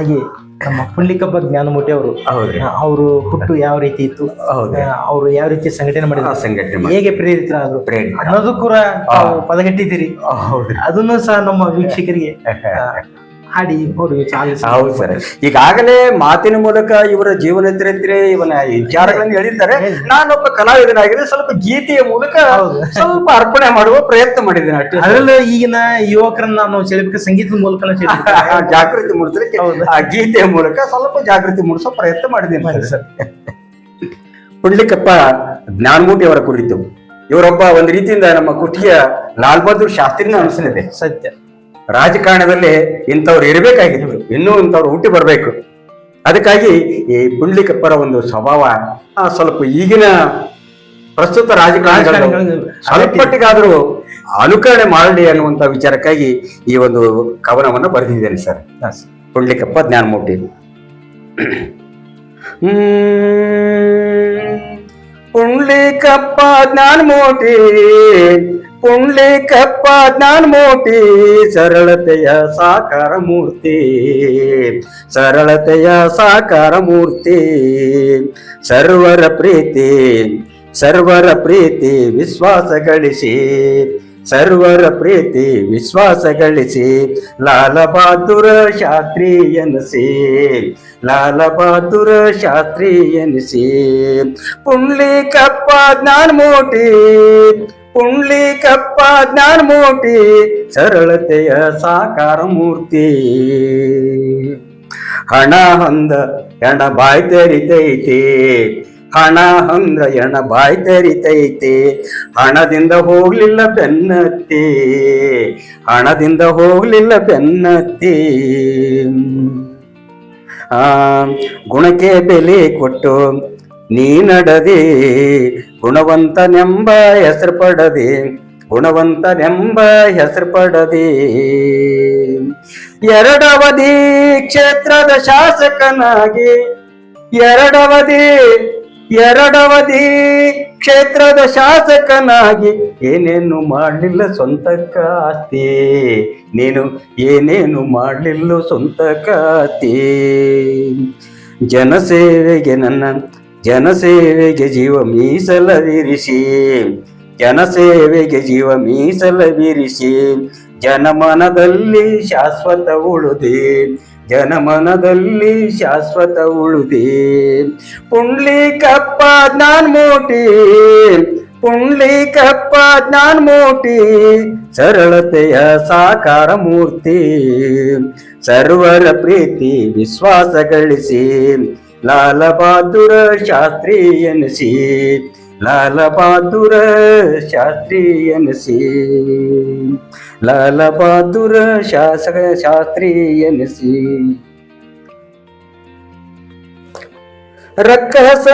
ಹಾಗೆ ನಮ್ಮ ಪುಳ್ಳಿಕಬ್ಬ ಜ್ಞಾನಮೂರ್ತಿ ಅವರು. ಹೌದ್ರಿ. ಅವರು ಹುಟ್ಟು ಯಾವ ರೀತಿ ಇತ್ತು? ಹೌದ್ರಿ. ಅವರು ಯಾವ ರೀತಿ ಸಂಘಟನೆ ಮಾಡಿದ್ರು? ಸಂಘಟನೆ ಮಾಡಿ ಹೇಗೆ ಪ್ರೇರಿತರಾದ್ರು? ಪ್ರೇರಣೆ ಅನ್ನೋದು ಕೂಡ ತಾವು ಪದಗಟ್ಟಿದ್ದೀರಿ. ಹೌದ್ರಿ. ಅದನ್ನು ಸಹ ನಮ್ಮ ವೀಕ್ಷಕರಿಗೆ ಆ, ಹಾಡಿ ಅವರು ಹೌದು ಸರ್. ಈಗಾಗಲೇ ಮಾತಿನ ಮೂಲಕ ಇವರ ಜೀವನ ಇದ್ರೆ ಇವನ ವಿಚಾರಗಳನ್ನು ಹೇಳಿದ್ದಾರೆ ನಾನೊಬ್ಬ ಕಲಾವಿದನಾಗಿದೆ ಸ್ವಲ್ಪ ಗೀತೆಯ ಮೂಲಕ ಸ್ವಲ್ಪ ಅರ್ಪಣೆ ಮಾಡುವ ಪ್ರಯತ್ನ ಮಾಡಿದ್ದೇನೆ ಅಷ್ಟೇ ಅದರಲ್ಲೂ ಈಗಿನ ಯುವಕರನ್ನ ನಾವು ಸೆಳೆಬೇಕು ಸಂಗೀತದ ಮೂಲಕ ಜಾಗೃತಿ ಮೂಡಿಸಲಿಕ್ಕೆ. ಆ ಗೀತೆಯ ಮೂಲಕ ಸ್ವಲ್ಪ ಜಾಗೃತಿ ಮೂಡಿಸೋ ಪ್ರಯತ್ನ ಮಾಡಿದ್ದೇನೆ ಸರ್. ಸರ್ ಪುಂಡ್ಲಿಕಪ್ಪ ಜ್ಞಾನಮೂಟಿ ಅವರ ಕುರಿತು. ಇವರೊಬ್ಬ ಒಂದು ರೀತಿಯಿಂದ ನಮ್ಮ ಕುಟಿಯ ಲಾಲ್ ಬಹದ್ದೂರ್ ಶಾಸ್ತ್ರಿನ ಅನಿಸಲಿದೆ ಸತ್ಯ. ರಾಜಕಾರಣದಲ್ಲಿ ಇಂಥವ್ರು ಇರಬೇಕಾಗಿತ್ತು. ಇನ್ನೂ ಇಂಥವ್ರು ಹುಟ್ಟಿ ಬರಬೇಕು. ಅದಕ್ಕಾಗಿ ಈ ಪುಂಡ್ಲಿಕಪ್ಪರ ಒಂದು ಸ್ವಭಾವ ಸ್ವಲ್ಪ ಈಗಿನ ಪ್ರಸ್ತುತ ರಾಜಕಾರಣ ಸ್ವಲ್ಪಟ್ಟಿಗಾದರೂ ಅನುಕರಣೆ ಮಾಡಲಿ ಅನ್ನುವಂಥ ವಿಚಾರಕ್ಕಾಗಿ ಈ ಒಂದು ಕವನವನ್ನು ಬರೆದಿದ್ದೇನೆ ಸರ್. ಪುಂಡ್ಲಿಕಪ್ಪ ಜ್ಞಾನಮೂರ್ತಿ. ಪುಂಡ್ಲಿಕಪ್ಪ ಜ್ಞಾನಮೂರ್ತಿ. ಪುಂಡ್ಲಿಕಪ್ಪ ಜ್ಞಾನಮೂರ್ತಿ ಪುಂಡ್ಲಿಕಪ್ಪ ಜ್ಞಾನಮೂರ್ತಿ ಸರಳತೆಯ ಸಾಕಾರ ಮೂರ್ತಿ ಸರಳತೆಯ ಸಾಕಾರ ಮೂರ್ತಿ ಸರ್ವರ ಪ್ರೀತಿ ಸರ್ವರ ಪ್ರೀತಿ ವಿಶ್ವಾಸ ಗಳಿಸಿ ಸರ್ವರ ಪ್ರೀತಿ ವಿಶ್ವಾಸ ಗಳಿಸಿ ಲಾಲ ಬಹಾದೂರ ಶಾಸ್ತ್ರಿ ಎನಿಸಿ ಲಾಲ ಬಹಾದೂರ ಶಾಸ್ತ್ರಿ ಎನಿಸಿ ಪುಂಡ್ಲಿಕಪ್ಪ ಜ್ಞಾನಮೂಟಿ ಜ್ಞಾನ ಮೂರ್ತಿ ಸರಳತೆಯ ಸಾಕಾರ ಮೂರ್ತಿ ಹಣ ಹೊಂದ ಎಣ ಬಾಯ್ ತೆರಿತೈತಿ, ಹಣ ಹೊಂದ ಎಣ ಬಾಯ್ ತೆರಿತೈತಿ. ಹಣದಿಂದ ಹೋಗ್ಲಿಲ್ಲ ಬೆನ್ನತ್ತಿ, ಹಣದಿಂದ ಹೋಗ್ಲಿಲ್ಲ ಬೆನ್ನತ್ತಿ. ಗುಣಕ್ಕೆ ಬೆಲೆ ಕೊಟ್ಟು ನೀ ನಡದೆ, ಗುಣವಂತನೆಂಬ ಹೆಸರು ಪಡದೆ, ಗುಣವಂತನೆಂಬ ಹೆಸರು ಪಡದೆ. ಎರಡವಧಿ ಕ್ಷೇತ್ರದ ಶಾಸಕನಾಗಿ, ಎರಡವಧಿ ಎರಡವಧಿ ಕ್ಷೇತ್ರದ ಶಾಸಕನಾಗಿ ಏನೇನು ಮಾಡಲಿಲ್ಲ ಸ್ವಂತಕ್ಕ ಆಸ್ತಿ ನೀನು ಏನೇನು ಮಾಡಲಿಲ್ಲ ಸ್ವಂತಕ್ಕ ಆಸ್ತಿ ಜನಸೇವೆಗೆ ನನ್ನ ಜನಸೇವೆಗೆ ಜೀವ ಮೀಸಲವಿರಿಸಿ. ಜನಸೇವೆಗೆ ಜೀವ ಮೀಸಲವಿರಿಸಿ. ಜನಮನದಲ್ಲಿ ಶಾಶ್ವತ ಉಳುದಿ. ಜನಮನದಲ್ಲಿ ಶಾಶ್ವತ ಉಳುದಿ. ಪುಂಡ್ಲಿ ಕಪ್ಪ ಜ್ಞಾನ್ ಮೋಟಿ ಪುಂಡ್ಲಿ ಕಪ್ಪ ಜ್ಞಾನ್ ಮೋಟಿ ಸರಳತೆಯ ಸಾಕಾರ ಮೂರ್ತಿ. ಸರ್ವರ ಪ್ರೀತಿ ವಿಶ್ವಾಸ ಗಳಿಸಿ. ಲಾಲ ಬಹಾದೂರ ಶಾಸ್ತ್ರಿ ಎನಿಸಿ ಲಾಲ ಬಹಾದೂರ ಶಾಸ್ತ್ರಿ ಎನಿಸಿ ಲಾಲ ಬಹಾದೂರ ಶಾಸಕ ಶಾಸ್ತ್ರಿ ಎನಿಸಿ ರಕ್ಕಸ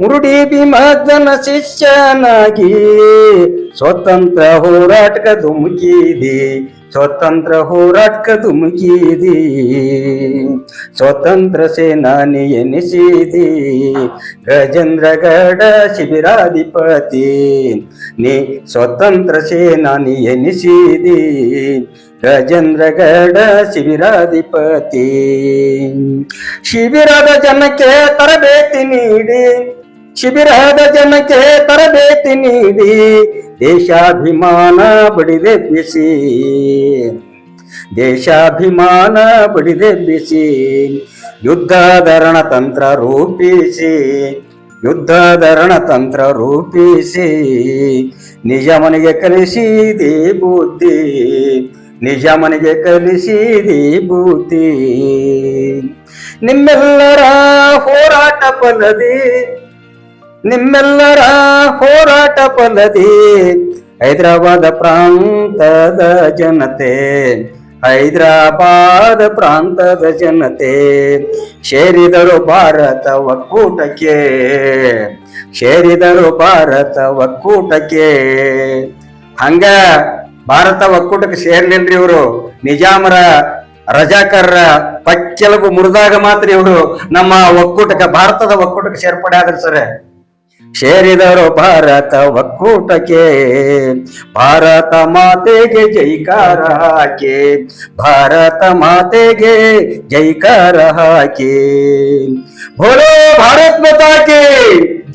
ಮುರುಡಿ ಭೀಮಜ್ಜನ ಶಿಷ್ಯನಾಗಿ. ಸ್ವತಂತ್ರ ಹೋರಾಟಕ ಧುಮುಕಿದಿ. ಸ್ವತಂತ್ರ ಹೋರಾಟಕ ಧುಮುಕಿದಿ. ಸ್ವತಂತ್ರ ಸೇನಾನಿ ಎನಿಸಿದಿ. ಗಜೇಂದ್ರಗಡ ಶಿಬಿರಾಧಿಪತಿ. ನೀ ಸ್ವತಂತ್ರ ಸೇನಾನಿ ಎನಿಸಿದಿ. ಗಜೇಂದ್ರಗಡ ಶಿಬಿರಾಧಿಪತಿ. ಶಿಬಿರದ ಜನಕ್ಕೆ ತರಬೇತಿ ನೀಡಿ. ಶಿಬಿರದ ಜನಕ್ಕೆ ತರಬೇತಿ ನೀಡಿ, ದೇಶಾಭಿಮಾನ ಬಡಿದೆಬ್ಬಿಸಿ. ದೇಶಾಭಿಮಾನ ಬಡಿದೆಬ್ಬಿಸಿ ಧರಣ ತಂತ್ರ ರೂಪಿಸಿ. ಯುದ್ಧಧರಣ ತಂತ್ರ ರೂಪಿಸಿ. ನಿಜ ಮನೆಗೆ ಕಲಿಸಿದಿ ಬುದ್ಧಿ, ನಿಜ ಮನೆಗೆ ಕಲಿಸಿದಿ ಬುದ್ಧಿ. ನಿಮ್ಮೆಲ್ಲರ ಹೋರಾಟ ಫಲದಿ ನಿಮ್ಮೆಲ್ಲರ ಹೋರಾಟ ಫಲದಿ. ಹೈದರಾಬಾದ ಪ್ರಾಂತದ ಜನತೆ, ಹೈದರಾಬಾದ್ ಪ್ರಾಂತದ ಜನತೆ, ಸೇರಿದರು ಭಾರತ ಒಕ್ಕೂಟಕ್ಕೆ, ಸೇರಿದರು ಭಾರತ ಒಕ್ಕೂಟಕ್ಕೆ. ಹಂಗ ಭಾರತ ಒಕ್ಕೂಟಕ್ಕೆ ಸೇರ್ಲಿಲ್ರಿ ಇವರು. ನಿಜಾಮರ ರಜಾಕರ್ರ ಪಕ್ಕೆಲಬು ಮುರಿದಾಗ ಮಾತ್ರ ಇವರು ನಮ್ಮ ಒಕ್ಕೂಟಕ್ಕೆ, ಭಾರತದ ಒಕ್ಕೂಟಕ್ಕೆ ಸೇರ್ಪಡೆ ಆದ್ರೆ ಸರ್. ಸೇರಿದರು ಭಾರತ ಒಕ್ಕೂಟಕ್ಕೆ, ಭಾರತ ಮಾತೆಗೆ ಜೈಕಾರ ಹಾಕಿ, ಭಾರತ ಮಾತೆಗೆ ಜೈಕಾರ ಹಾಕಿ. ಬೋಲೋ ಭಾರತ್ ಮಾತಾಕಿ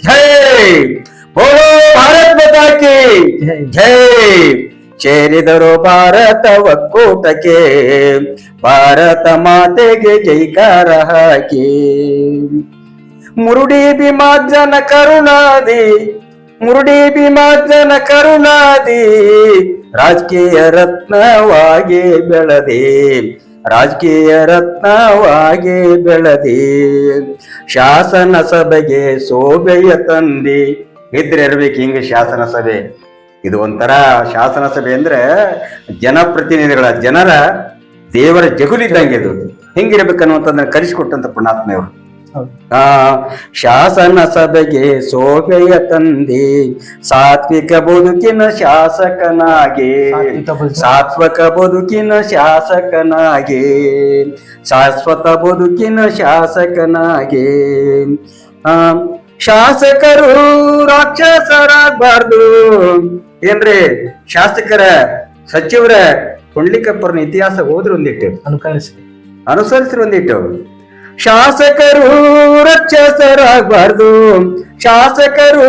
ಜೈ! ಬೋಲೋ ಭಾರತ್ ಮಾತಾ ಕಿ ಜೈ. ಜೈ ಸೇರಿದರು ಭಾರತ ಒಕ್ಕೂಟಕ್ಕೆ, ಭಾರತ ಮಾತೆಗೆ ಜೈಕಾರ ಹಾಕಿ. ಮುರುಡಿ ಭಿಮಾಜನ ಕರುಣಾದಿ ಮುರುಡಿ ಭೀಮಾಜನ ಕರುಣಾದಿ, ರಾಜಕೀಯ ರತ್ನವಾಗಿ ಬೆಳದೆ, ರಾಜಕೀಯ ರತ್ನವಾಗಿ ಬೆಳದೆ. ಶಾಸನ ಸಭೆಗೆ ಸೋಬೆಯ ತಂದಿ ಇದ್ರೆ ಇರ್ಬೇಕು ಹಿಂಗೆ ಶಾಸನ ಸಭೆ ಇದು ಒಂಥರ ಶಾಸನ ಸಭೆ ಅಂದ್ರೆ ಜನಪ್ರತಿನಿಧಿಗಳ, ಜನರ ದೇವರ ಜಗುಲಿದ್ದಂಗೆ ಇದು. ಹೆಂಗಿರ್ಬೇಕನ್ನುವಂಥದ್ದನ್ನ ಕಲಿಸಿಕೊಟ್ಟಂತ ಪುಣಾತ್ಮೆಯವರು. ಆ ಶಾಸನ ಸಭೆಗೆ ಸೋಭೆಯ ತಂದೆ ಸಾತ್ವಿಕ ಬದುಕಿನ ಶಾಸಕನಾಗಿ ಸಾತ್ವಕ ಬದುಕು. ಸಾತ್ವಿಕ ಬದುಕಿನ ಶಾಸಕನಾಗಿ ಶಾಶ್ವತ ಬದುಕಿನ ಶಾಸಕನಾಗಿ. ಆ ಶಾಸಕರು ರಾಕ್ಷಸರಾಗಬಾರ್ದು. ಏನ್ರಿ ಶಾಸಕರ ಸಚಿವರ ಪುಂಡ್ಲಿಕಪ್ಪರನ ಇತಿಹಾಸ ಹೋದ್ರೆ ಒಂದಿಟ್ಟು. ಅನುಕರಿಸಿ ಅನುಸರಿಸಿರು ಒಂದಿಟ್ಟು. ಶಾಸಕರು ರಾಕ್ಷಸರಾಗಬಾರ್ದು. ಶಾಸಕರು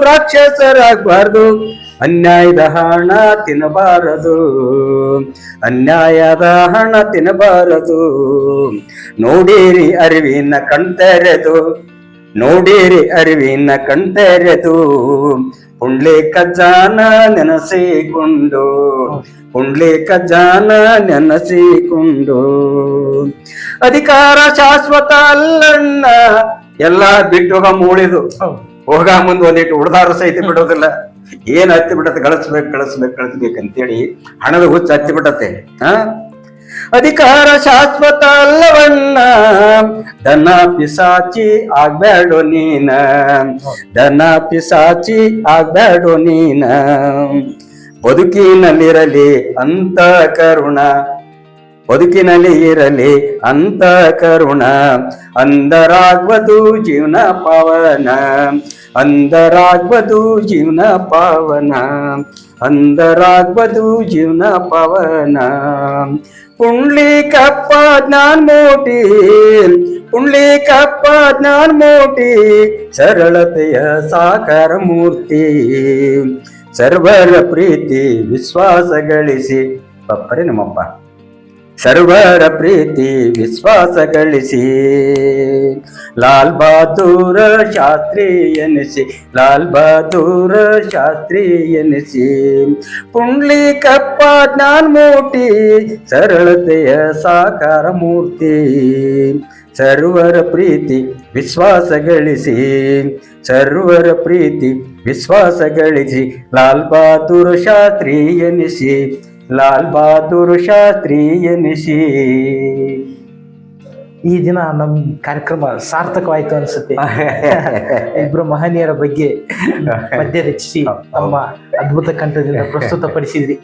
ರಾಕ್ಷಸರಾಗಬಾರ್ದು. ಅನ್ಯಾಯದ ಹಣ ತಿನ್ನಬಾರದು. ಅನ್ಯಾಯದ ಹಣ ತಿನ್ನಬಾರದು. ನೋಡಿರಿ ಅರಿವಿನ ಕಣ್ತೆರೆದು. ನೋಡಿರಿ ಅರಿವಿನ ಕಣ್ತೆರೆದು. ಪುಂಡ್ಲಿಕ ಜಾನ ನೆನೆಸಿಕೊಂಡು ಕುಂಡ್ಲೆ ಜಾನ ನೆನೆಸಿಕೊಂಡು. ಅಧಿಕಾರ ಶಾಶ್ವತ ಅಲ್ಲಣ್ಣ, ಎಲ್ಲ ಬಿಟ್ಟು ಹೋಗ ಮೂಳಿದು. ಹೋಗ ಮುಂದೆ ಒಂದಿಟ್ಟು ಉಡ್ದಾರು ಸಹಿತ ಬಿಡೋದಿಲ್ಲ. ಏನ್ ಹತ್ತಿ ಬಿಡತ್ತೆ, ಗಳಿಸ್ಬೇಕು ಕಳಿಸ್ಬೇಕು ಕಳಿಸ್ಬೇಕು ಅಂತೇಳಿ ಹಣದ ಹುಚ್ಚ ಹತ್ತಿ ಬಿಡತ್ತೆ. ಹ? ಅಧಿಕಾರ ಶಾಶ್ವತ ಅಲ್ಲವಣ್ಣ. ದನ ಪಿಸಾಚಿ ಆಗ್ಬೇಡೋ ನೀನ. ದನ ಪಿಸಾಚಿ ಆಗ್ಬೇಡೋ ನೀನ. ಬದುಕಿನಲ್ಲಿರಲಿ ಅಂತ ಕರುಣ. ಬದುಕಿನಲ್ಲಿ ಇರಲಿ ಅಂತ ಕರುಣ. ಅಂದರಾಗ್ವದು ಜೀವನ ಪಾವನ. ಅಂದರಾಗ್ವದು ಜೀವನ ಪಾವನ. ಅಂದರಾಗ್ವದು ಜೀವನ ಪಾವನ. ಪುಂಡ್ಲಿಕಪ್ಪ ಜ್ಞಾನ್ ಮೋಟಿ, ಪುಂಡ್ಲಿಕಪ್ಪ ಜ್ಞಾನ್ ಮೋಟಿ, ಸರಳತೆಯ ಸಾಕಾರ ಮೂರ್ತಿ. ಸರ್ವರ ಪ್ರೀತಿ, ವಿಶ್ವಾಸ ಗಳಿಸಿ. ಪಪ್ಪರೇ ನಮ್ಮಪ್ಪ. ಸರ್ವರ ಪ್ರೀತಿ ವಿಶ್ವಾಸ ಗಳಿಸಿ, ಲಾಲ್ ಬಹದ್ದೂರ ಶಾಸ್ತ್ರಿ ಎನಿಸಿ, ಲಾಲ್ ಬಹದ್ದೂರ ಶಾಸ್ತ್ರಿ ಎನಿಸಿ ಪುಂಡ್ಲಿಕಪ್ಪ ಮೂಟಿ ಸರಳತೆಯ ಸಾಕಾರ ಮೂರ್ತಿ, ಸರ್ವರ ಪ್ರೀತಿ ವಿಶ್ವಾಸ ಗಳಿಸಿ, ಸರ್ವರ ಪ್ರೀತಿ ವಿಶ್ವಾಸ ಗಳಿಸಿ, ಲಾಲ್ ಬಹದ್ದೂರ ಶಾಸ್ತ್ರಿ ಎನಿಸಿ ಲಾಲ್ ಬಹದ್ದೂರ್ ಶಾಸ್ತ್ರಿ ಎನಿಸಿ. ಈ ದಿನ ನಮ್ ಕಾರ್ಯಕ್ರಮ ಸಾರ್ಥಕವಾಯ್ತು ಅನ್ಸುತ್ತೆ. ಇಬ್ರು ಮಹನೀಯರ ಬಗ್ಗೆ ಪದ್ಯ ರಚಿಸಿ ತಮ್ಮ ಅದ್ಭುತ ಕಂಠದಿಂದ ಪ್ರಸ್ತುತಪಡಿಸಿದ್ರಿ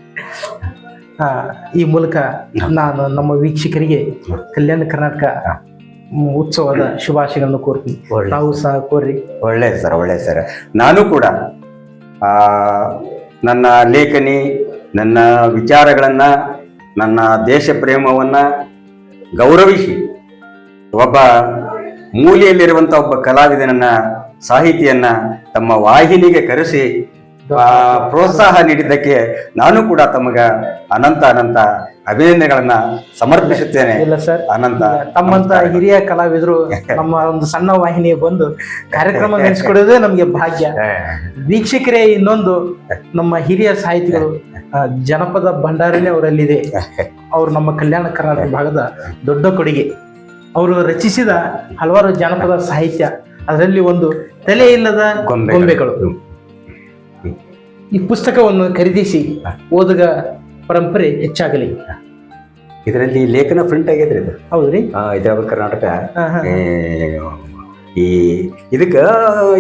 ಈ ಮೂಲಕ ನಾನು ನಮ್ಮ ವೀಕ್ಷಕರಿಗೆ ಕಲ್ಯಾಣ ಕರ್ನಾಟಕ ಉತ್ಸವದ ಶುಭಾಶಯಗಳನ್ನು ಕೋರ್ತೀನಿ. ನಾವು ಸಹ ಕೋರಿ ಒಳ್ಳೆ ಸರ್ ಒಳ್ಳೆ ಸರ್. ನಾನು ಕೂಡ ಆ, ನನ್ನ ಲೇಖನಿ ನನ್ನ ವಿಚಾರಗಳನ್ನು ನನ್ನ ದೇಶ ಪ್ರೇಮವನ್ನು ಗೌರವಿಸಿ ಒಬ್ಬ ಮೂಲೆಯಲ್ಲಿರುವಂಥ ಒಬ್ಬ ಕಲಾವಿದನನ್ನ ಸಾಹಿತಿಯನ್ನು ತಮ್ಮ ವಾಹಿನಿಗೆ ಕರೆಸಿ ಪ್ರೋತ್ಸಾಹ ನೀಡಿದ್ದಕ್ಕೆ ನಾನು ಕೂಡ ತಮಗ ಅನಂತ ಅನಂತ ಅಭಿನಂದನೆಗಳನ್ನ ಸಮರ್ಪಿಸುತ್ತೇನೆ. ಇಲ್ಲ ಸರ್. ಅನಂತ ತಮ್ಮಂತ ಹಿರಿಯ ಕಲಾವಿದರು ನಮ್ಮ ಒಂದು ಸಣ್ಣ ವಾಹಿನಿಗೆ ಬಂದು ಕಾರ್ಯಕ್ರಮ ನಡೆಸಿಕೊಡೋದೇ ನಮಗೆ ಭಾಗ್ಯ. ವೀಕ್ಷಕರೇ ಇನ್ನೊಂದು ನಮ್ಮ ಹಿರಿಯ ಸಾಹಿತಿಗಳು ಜನಪದ ಭಂಡಾರನೇ ಅವರಲ್ಲಿದೆ. ಅವರು ನಮ್ಮ ಕಲ್ಯಾಣ ಕರ್ನಾಟಕ ಭಾಗದ ದೊಡ್ಡ ಕೊಡುಗೆ. ಅವರು ರಚಿಸಿದ ಹಲವಾರು ಜನಪದ ಸಾಹಿತ್ಯ. ಅದರಲ್ಲಿ ಒಂದು ತಲೆ ಇಲ್ಲದ ಗೊಂಬೆಗಳು. ಈ ಪುಸ್ತಕವನ್ನು ಖರೀದಿಸಿ ಓದುಗ ಪರಂಪರೆ ಹೆಚ್ಚಾಗಲಿ. ಇದರಲ್ಲಿ ಲೇಖನ ಪ್ರಿಂಟ್ ಆಗಿದ್ರಿ ಇದು? ಹೌದ್ರಿ ಆ, ಹೈದರಾಬಾದ್ ಕರ್ನಾಟಕ? ಈ ಇದಕ್ಕೆ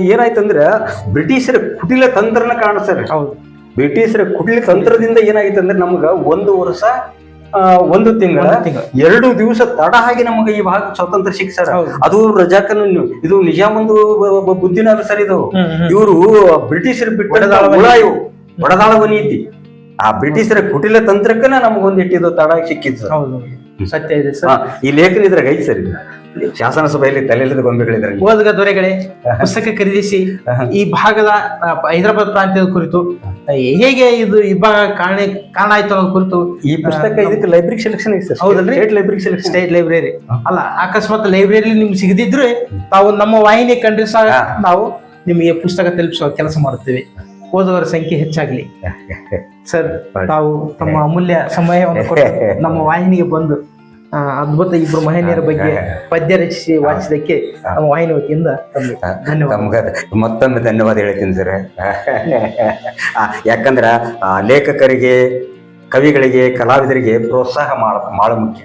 ಏನಾಯ್ತಂದ್ರೆ ಬ್ರಿಟಿಷರ ಕುಟಿಲ ತಂತ್ರನ ಕಾಣಿಸ್ತಾರೆ ಹೌದು. ಬ್ರಿಟಿಷರ ಕುಟಿಲ ತಂತ್ರದಿಂದ ಏನಾಗಿತ್ತು ಅಂದ್ರೆ ನಮ್ಗ ಒಂದು ವರ್ಷ ಒಂದು ತಿಂಗಳ ಎರಡು ದಿವಸ ತಡ ಹಾಗೆ ನಮಗೆ ಈ ಭಾಗ ಸ್ವಾತಂತ್ರ್ಯ ಶಿಕ್ಷಣ. ಅದು ರಜಾಕನ್ ಇದು ನಿಜಾಮಂದು ಬುದ್ಧಿನ ಸರ್ ಇದು. ಇವರು ಬ್ರಿಟಿಷರು ಬಿಟ್ಟು ಬಡದಾಳವ ನೀತಿ. ಆ ಬ್ರಿಟಿಷರ ಕುಟಿಲ ತಂತ್ರಕ್ಕನ ನಮಗೊಂದು ಇಟ್ಟಿದ್ದು ತಡ ಸಿಕ್ಕಿತ್ತು ಹೌದು. ಸತ್ಯ ಇದೆ ಸರ್. ಈ ಲೇಖನ ಇದ್ರಾಗ ಐತಿ ಸರ್ ಶಾಸನ ಸಭೆಯಲ್ಲಿ ತಲೆಯಿಲ್ಲದ ಗೊಂಬೆಗಳಿದ್ರೆ ಓದುಗ ದೊರೆಗಳೇ ಪುಸ್ತಕ ಖರೀದಿಸಿ ಈ ಭಾಗದ ಹೈದರಾಬಾದ್ ಪ್ರಾಂತ್ಯದ ಕುರಿತು ಹೇಗೆ ಇದು ಈ ಭಾಗ ಕಾರಣ ಕಾರಣ ಆಯ್ತು ಅನ್ನೋದ್ ಕುರಿತು ಈ ಪುಸ್ತಕ ಇದಕ್ಕೆ ಲೈಬ್ರರಿ ಸೆಲೆಕ್ಷನ್ ಇಷ್ಟ ಸರ್. ಹೌದಲ್ರಿ? State library selection state library ಅಲ್ಲ ಅಕಸ್ಮಾತ್ ಲೈಬ್ರರಿ ನಿಮ್ಗೆ ಸಿಗದಿದ್ರೆ ತಾವು ನಮ್ಮ ವಾಹಿನಿ ಕಂಡ್ರೆ ಸಹ ನಾವು ನಿಮಗೆ ಪುಸ್ತಕ ತಲುಪಿಸುವ ಕೆಲಸ ಮಾಡುತ್ತೇವೆ. ಓದುವರ ಸಂಖ್ಯೆ ಹೆಚ್ಚಾಗ್ಲಿ. ಸರ್ ತಾವು ತಮ್ಮ ಅಮೂಲ್ಯ ಸಮಯವನ್ನು ಕೊಟ್ಟು ನಮ್ಮ ವಾಹಿನಿಗೆ ಬಂದು ಅದ್ಭುತ ಇಬ್ಬರು ಮಹಿಳೆಯರ ಬಗ್ಗೆ ಪದ್ಯ ರಚಿಸಿ ವಾಚಿಸಿದಕ್ಕೆ ನಮ್ಮ ವಾಹಿನಿ ವತಿಯಿಂದ ಧನ್ಯವಾದ. ಮತ್ತೊಮ್ಮೆ ಧನ್ಯವಾದ ಹೇಳ್ತೀನಿ ಸರ್. ಯಾಕಂದ್ರೆ ಲೇಖಕರಿಗೆ ಕವಿಗಳಿಗೆ ಕಲಾವಿದರಿಗೆ ಪ್ರೋತ್ಸಾಹ ಮಾಡ ಮುಖ್ಯ.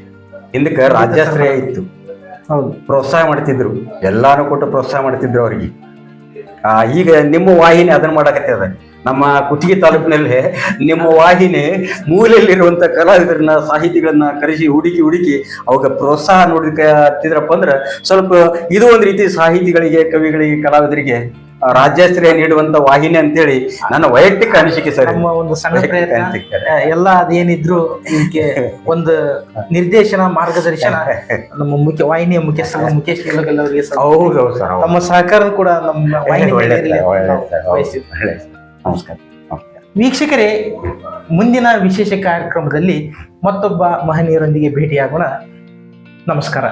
ಹಿಂದಕ್ಕೆ ರಾಜ್ಯಾಶ್ರಯ ಇತ್ತು. ಹೌದು. ಪ್ರೋತ್ಸಾಹ ಮಾಡ್ತಿದ್ರು. ಎಲ್ಲಾನು ಕೊಟ್ಟು ಪ್ರೋತ್ಸಾಹ ಮಾಡ್ತಿದ್ರು ಅವರಿಗೆ. ಈಗ ನಿಮ್ಮ ವಾಹಿನಿ ಅದನ್ನ ಮಾಡಕತ್ತದ. ನಮ್ಮ ಕುತ್ತಿಗೆ ತಾಲೂಕಿನಲ್ಲಿ ನಿಮ್ಮ ವಾಹಿನಿ ಮೂಲೆಯಲ್ಲಿರುವಂತ ಕಲಾವಿದರನ್ನ, ಸಾಹಿತಿಗಳನ್ನ ಕರೆಸಿ ಹುಡುಕಿ ಹುಡುಕಿ ಅವಾಗ ಪ್ರೋತ್ಸಾಹ ನೋಡ್ಲಿಕ್ಕೆ ಅಂದ್ರೆ ಸ್ವಲ್ಪ ಇದು ಒಂದು ರೀತಿ ಸಾಹಿತಿಗಳಿಗೆ, ಕವಿಗಳಿಗೆ, ಕಲಾವಿದರಿಗೆ ರಾಜ್ಯಾಶ್ರಯ ನೀಡುವಂತ ವಾಹಿನಿ ಅಂತೇಳಿ ನನ್ನ ವೈಯಕ್ತಿಕ ಅನಿಸಿಕೆ ಸರ್ ನಮ್ಮ ಒಂದು ಸಣ್ಣ ಪ್ರಯತ್ನ. ಎಲ್ಲ ಅದೇನಿದ್ರು ಇದಕ್ಕೆ ಒಂದು ನಿರ್ದೇಶನ ಮಾರ್ಗದರ್ಶನ ನಮ್ಮ ಮುಖ್ಯ ವಾಹಿನಿಯ ಮುಖ್ಯಸ್ಥರ ಮುಖೇಶ್ ನಿಲಗಲ್ ಅವರಿಗೆ ಸರ್. ತಮ್ಮ ಸಹಕಾರ ಕೂಡ ನಮ್ಮ ವಾಹಿನಿ ನಮಸ್ಕಾರ. ವೀಕ್ಷಕರೇ ಮುಂದಿನ ವಿಶೇಷ ಕಾರ್ಯಕ್ರಮದಲ್ಲಿ ಮತ್ತೊಬ್ಬ ಮಹನೀಯರೊಂದಿಗೆ ಭೇಟಿಯಾಗೋಣ. ನಮಸ್ಕಾರ.